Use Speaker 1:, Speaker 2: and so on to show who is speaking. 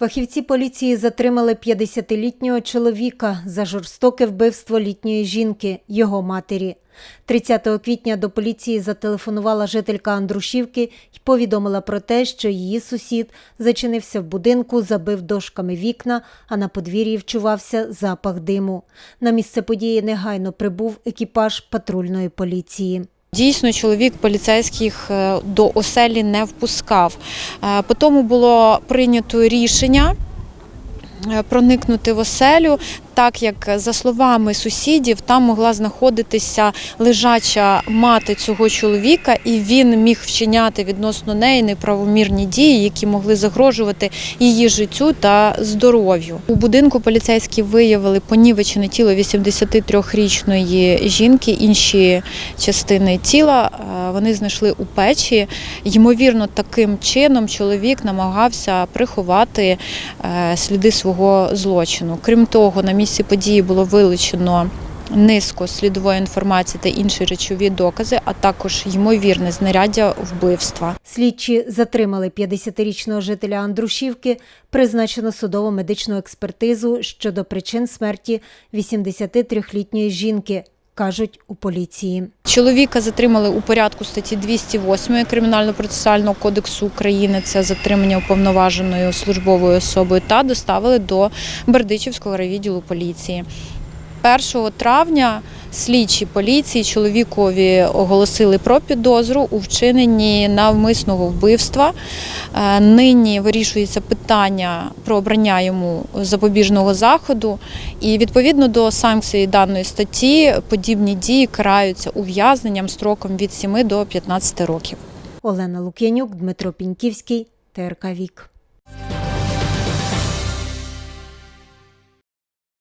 Speaker 1: Фахівці поліції затримали 50-літнього чоловіка за жорстоке вбивство літньої жінки, його матері. 30 квітня до поліції зателефонувала жителька Андрушівки і повідомила про те, що її сусід зачинився в будинку, забив дошками вікна, а на подвір'ї вчувався запах диму. На місце події негайно прибув екіпаж патрульної поліції.
Speaker 2: Дійсно, чоловік поліцейських е, до оселі не впускав. Е, По тому було прийнято рішення е, проникнути в оселю, так як за словами сусідів, там могла знаходитися лежача мати цього чоловіка, і він міг вчиняти відносно неї неправомірні дії, які могли загрожувати її життю та здоров'ю. У будинку поліцейські виявили понівечене тіло 83-річної жінки. Інші частини тіла е, вони знайшли у печі. Ймовірно, таким чином чоловік намагався приховати е, сліди свого злочину. Крім того, на місці події було вилучено. Низку слідової інформації та інші речові докази, а також ймовірне знаряддя вбивства.
Speaker 1: Слідчі затримали 50-річного жителя Андрушівки, призначено судово медичну експертизу щодо причин смерті 83-літньої жінки, кажуть у поліції.
Speaker 2: Чоловіка затримали у порядку статті 208 Кримінально-процесуального кодексу України. Це затримання уповноваженою службовою особою та доставили до Бердичівського райвідділу поліції. 1 травня слідчі поліції чоловікові оголосили про підозру у вчиненні навмисного вбивства. Е, Нині вирішується питання про обрання йому запобіжного заходу, і відповідно до санкцій даної статті подібні дії караються ув'язненням строком від 7 до 15 років.
Speaker 1: Олена Лук'янюк, Дмитро Піньківський, ТРК Вік.